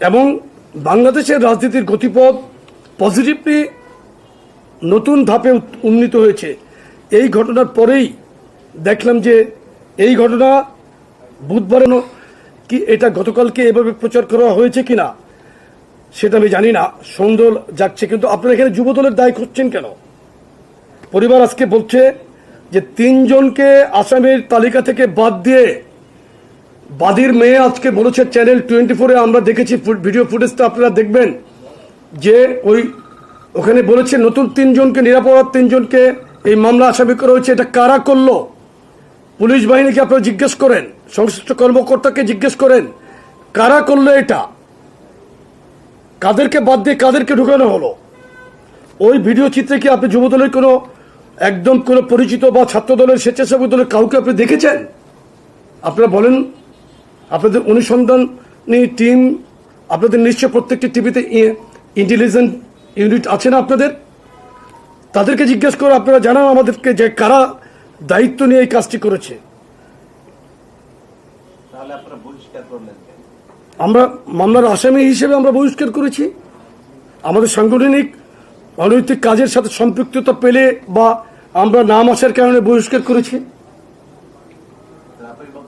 এবং বাংলাদেশের রাজনীতির গতিপথ পজিটিভলি নতুন ধাপে উন্নীত হয়েছে। এই ঘটনার পরেই দেখলাম যে এই ঘটনা বুধবার কি এটা গতকালকে এভাবে প্রচার করা হয়েছে কি না সেটা আমি জানি না। সন্দেহ যাচ্ছে কিন্তু আপনারা এখানে যুবদলের দায় করছেন কেন? পরিবার আজকে বলছে যে তিনজনকে আসামের তালিকা থেকে বাদ দিয়ে বাদীর মেয়ে আজকে বলেছে চ্যানেল টোয়েন্টি ফোরে আমরা দেখেছি ভিডিও ফুটেজটা আপনারা দেখবেন যে ওই ওখানে বলেছে নতুন তিনজনকে, নিরাপরাধ তিনজনকে এই মামলা আসামি করা হয়েছে। এটা কারা করল? পুলিশ বাহিনীকে আপনারা জিজ্ঞেস করেন, সংশ্লিষ্ট কর্মকর্তাকে জিজ্ঞেস করেন, কারা করল এটা? কাদেরকে বাদ দিয়ে কাদেরকে ঢুকানো হলো? ওই ভিডিও চিত্রে কি আপনি যুবদলের কোনো, একদম কোনো পরিচিত বা ছাত্র দলের স্বেচ্ছাসেবক দলের কাউকে আপনি দেখেছেন? আপনারা বলেন আপনাদের অনুসন্ধানী টিম আপনাদের নিশ্চয় প্রত্যেকটি টিভিতে ইন্টেলিজেন্ট ইউনিট আছে না আপনাদের? তাদেরকে জিজ্ঞেস করে আপনারা জানান আমাদেরকে যে কারা দায়িত্ব নিয়ে এই কাজটি করেছে। আমরা মামলার আসামি হিসেবে আমরা বহিষ্কার করেছি। আমাদের সাংগঠনিক অনৈতিক কাজের সাথে সম্পৃক্ততা পেলে বা আমরা নাম আসার কারণে বহিষ্কার করেছি আপনি বলতে চাচ্ছেন যে যুবদলের কেউ ভিডিও ফুটেজের মধ্যে নেই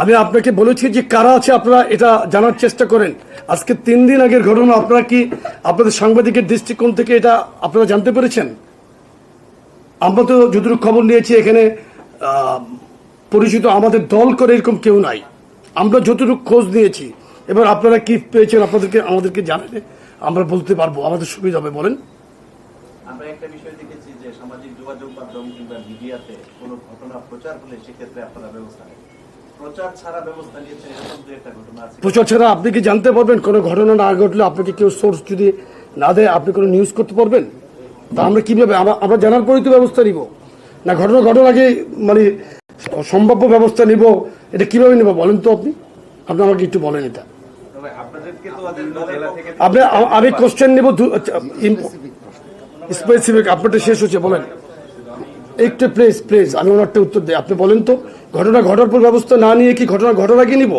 আমি আপনাকে বলেছি যে কারা আছে আপনারা এটা জানার চেষ্টা করেন। আজকে তিন দিন আগের ঘটনা, আপনারা কি আপনাদের সাংবাদিকের দৃষ্টিকোণ থেকে এটা আপনারা জানতে পেরেছেন? আমরা তো যতটুকু খবর নিয়েছি, এখানে পরিচিত আমাদের দল করে এরকম কেউ নাই। আমরা যতটুকু খোঁজ নিয়েছি, এবার আপনারা কি পেয়েছেন আপনাদেরকে, আমাদেরকে জানালে আমরা বলতে পারব, আমাদের সুবিধা হবে, বলেন। আমরা একটা বিষয় সামাজিক যোগাযোগ মাধ্যম কিংবা মিডিয়াতে কোনো ঘটনা প্রচার হলে সেক্ষেত্রে আপনারা ব্যবস্থা নেন। প্রচার ছাড়া আপনি কি জানতে পারবেন কোনো ঘটনা না ঘটলে আপনাকে কেউ সোর্স যদি না দেয় আপনি কোনো নিউজ করতে পারবেন? তা আমরা কীভাবে আমরা আমরা জানার পরেই তো ব্যবস্থা নিব। না ঘটনা ঘটনার আগে মানে সম্ভাব্য ব্যবস্থা নিব এটা কীভাবে নিব বলেন তো আপনি? আপনি আমাকে একটু বলেন এটা। তবে আপনাদেরকে তো বিভিন্ন জেলা থেকে আপনি আমি কোশ্চেন নিব স্পেসিফিক আপনারটা শেষ হচ্ছে বলেন। একটু প্লিজ প্লিজ আমি ওনারটা উত্তর দিই। আপনি বলেন তো ঘটনা ঘটার পর ব্যবস্থা না নিয়ে কি ঘটনা ঘটার আগে নিব?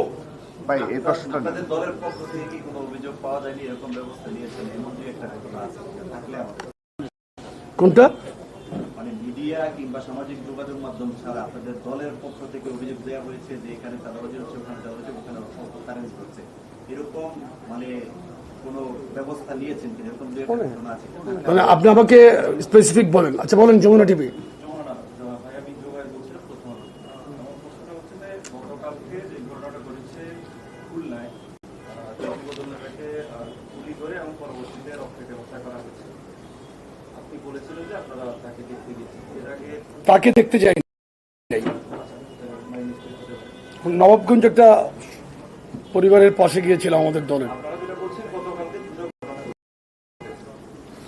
ভাই এই প্রশ্নটা দলের পক্ষ থেকে কি কোনো অভিযোগ পাওয়া যায়নি? এরকম ব্যবস্থা নিয়েছেন এমন দু একটা ঘটনা আছে। থাকলে কোনটা? মানে মিডিয়া কিংবা সামাজিক যোগাযোগ মাধ্যম ছাড়া আপনাদের দলের পক্ষ থেকে অভিযোগ দেওয়া হয়েছে যে এখানে চাঁদাবাজি হচ্ছে ওখানে চাঁদাবাজি ওখানে হচ্ছে এরকম মানে কোনো ব্যবস্থা নিয়েছেন কিনা এরকম দু একটা ঘটনা আছে? কিনা? মানে আপনি আমাকে স্পেসিফিক বলেন। আচ্ছা বলেন যমুনা টিভি। ভাই আমি জোগাড় বলছিলাম প্রথম আলো। আমার প্রশ্নটা হচ্ছে যে গতকালকে যে ঘটনাটা ঘটেছে খুলনায় বদলনাটাকে গুলি করে এবং পরবর্তীতে রক্তের ব্যবস্থা করা হয়েছে আপনি বলেছিলেন যে আপনারা তাকে দেখতে গেছেন এর আগে তাকে দেখতে যাই নাই। মানে নিশ্চয়ই হতে পারে। নবাবগঞ্জ একটা পরিবারের পাশে গিয়েছিল আমাদের দলের আপনারা যেটা বলছেন গতকালকে দুটো ঘটনা ঘটেছে।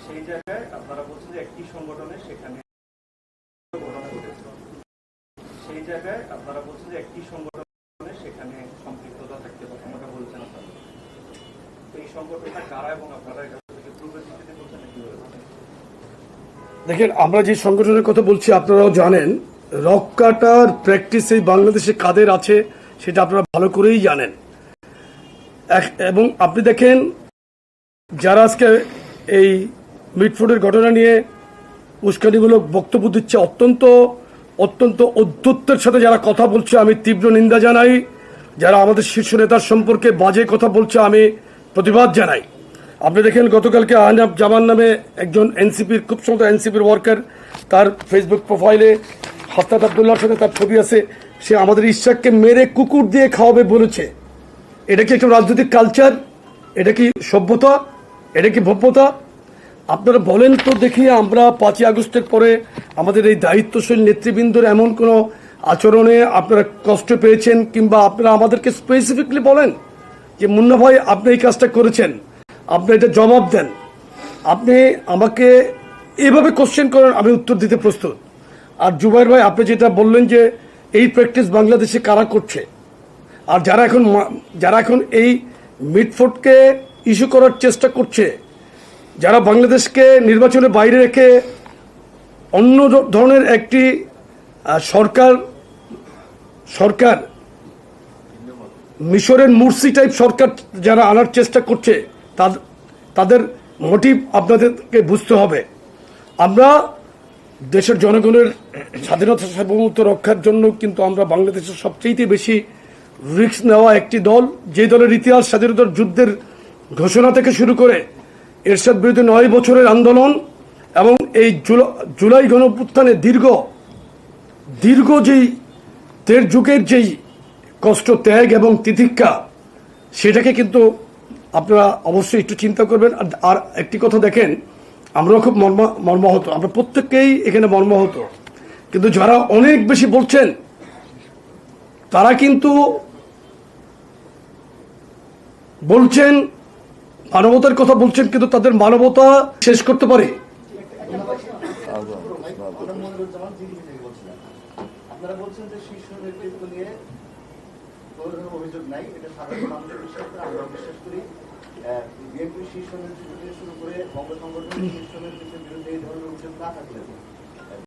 সেই জায়গায় আপনারা বলছেন যে একটি সংগঠনে সেখানে ঘটনা ঘটেছে সেই জায়গায় আপনারা বলছেন যে একটি সংগঠনে সেখানে সম্পৃক্ততা থাকতে পারে এমনটা বলছেন আপনারা। এই সংগঠনটা কারা এবং আপনারা দেখেন, আমরা যে সংগঠনের কথা বলছি, আপনারাও জানেন, রক কাটার প্র্যাকটিস এই বাংলাদেশে কাদের আছে সেটা আপনারা ভালো করেই জানেন। এবং আপনি দেখেন, যারা আজকে এই মিটফুডের ঘটনা নিয়ে উস্কানিমূলক বক্তব্য দিচ্ছে, অত্যন্ত অত্যন্ত অধ্যত্বের সাথে যারা কথা বলছে, আমি তীব্র নিন্দা জানাই। যারা আমাদের শীর্ষ নেতার সম্পর্কে বাজে কথা বলছে, আমি প্রতিবাদ জানাই। আপনি দেখেন, গতকালকে আহনাব জামান নামে একজন এনসিপির, খুব সুন্দর এনসিপির ওয়ার্কার তার ফেসবুক প্রোফাইলে হাস্তাত আবদুল্লাহর সাথে তার ছবি আছে। সে আমাদের ইশাককে মেরে কুকুর দিয়ে খাওয়াবে বলেছে। এটা কি একটা রাজনৈতিক কালচার এটা কি সভ্যতা? এটা কি ভব্যতা? আপনারা বলেন তো দেখি, আমরা পাঁচই আগস্টের পরে আমাদের এই দায়িত্বশীল নেতৃবৃন্দর এমন কোনো আচরণে আপনারা কষ্ট পেয়েছেন কিংবা আপনারা আমাদেরকে স্পেসিফিকলি বলেন যে, মুন্না ভাই, আপনি এই কাজটা করেছেন। আপনি এটা জবাব দেন। আপনি আমাকে এভাবে কোশ্চেন করেন, আমি উত্তর দিতে প্রস্তুত। আর জুবাইর ভাই, আপনি যেটা বললেন যে, এই প্র্যাকটিস বাংলাদেশে কারা করছে? আর যারা এখন যারা এখন এই মিটফোর্ডকে ইস্যু করার চেষ্টা করছে, যারা বাংলাদেশকে নির্বাচনের বাইরে রেখে অন্য ধরনের একটি সরকার সরকার, মিশরের মুরসি টাইপ সরকার যারা আনার চেষ্টা করছে, তাদ- তাদের মোটিভ আপনাদেরকে বুঝতে হবে। আমরা দেশের জনগণের স্বাধীনতা সার্বভৌমত্ব রক্ষার জন্য কিন্তু আমরা বাংলাদেশের সবচেয়ে বেশি রিস্ক নেওয়া একটি দল, যে দলের ইতিহাস স্বাধীনতার যুদ্ধের ঘোষণা থেকে শুরু করে এরশাদ বিরুদ্ধে নয় বছরের আন্দোলন এবং এই জুলা- জুলাই গণপুত্থানে দীর্ঘ দীর্ঘ যেই দেড় যুগের যেই কষ্ট, ত্যাগ এবং তিতিক্ষা, সেটাকে কিন্তু আপনারা অবশ্যই একটু চিন্তা করবেন। আর- আর একটি কথা দেখেন, আমরাও খুব মর্মা, মর্মাহত। আমরা প্রত্যেককেই এখানে মর্মাহত। কিন্তু যারা অনেক বেশি বলছেন, তারা কিন্তু বলছেন, মানবতার কথা বলছেন, কিন্তু তাদের মানবতা শেষ করতে পারে। আপনারা বলছেন যে শীর্ষ নেতৃত্ব নিয়ে কোনো অভিযোগ নাই, এটা সাধারণ মানুষের বিশ্বাস করে আমরা বিশ্বাস করি বিএনপির শীর্ষ নেতৃত্ব থেকে শুরু করে বঙ্গ সংগঠনের শীর্ষ নেতৃত্বের বিরুদ্ধে এই ধরনের অভিযোগ না থাকলে